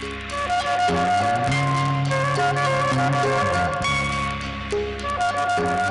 Thank you.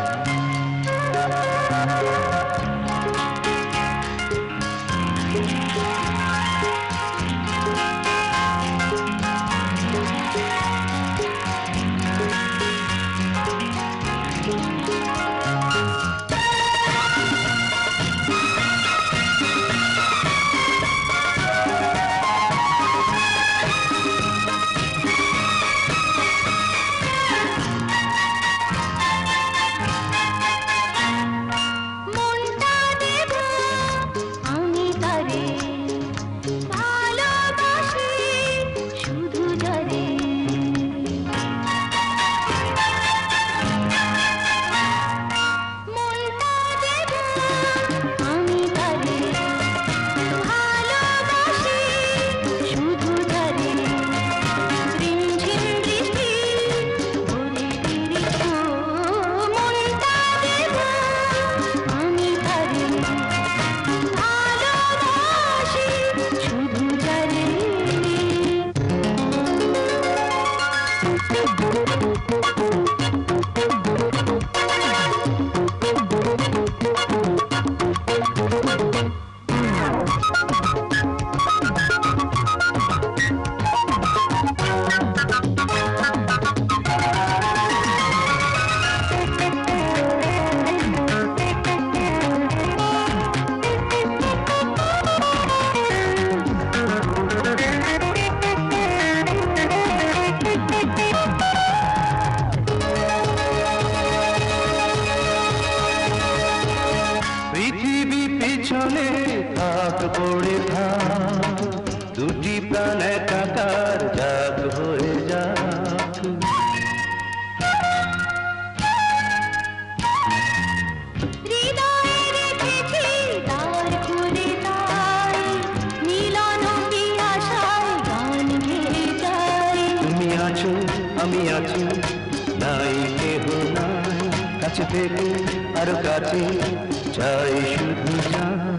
পিছনে থাক পড়ে থাক। দুটি প্রাণ একাকার জাগ হয়ে যাক। আছো আমি আছি নাই কেহ নাই। কাছে থেকে আরও কাছে চাই শুধু চাই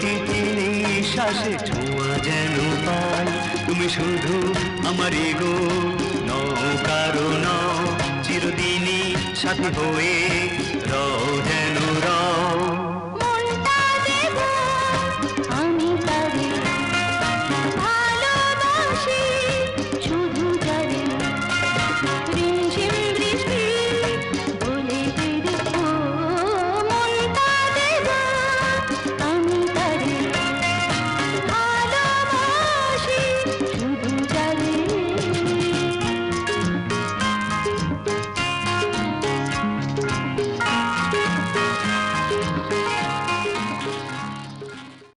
প্রতিটি নিঃশ্বাসে ছোঁয়া যেন পাই তুমি শুধু আমার গো নও কারণ চিরদিনই সাথী হয়ে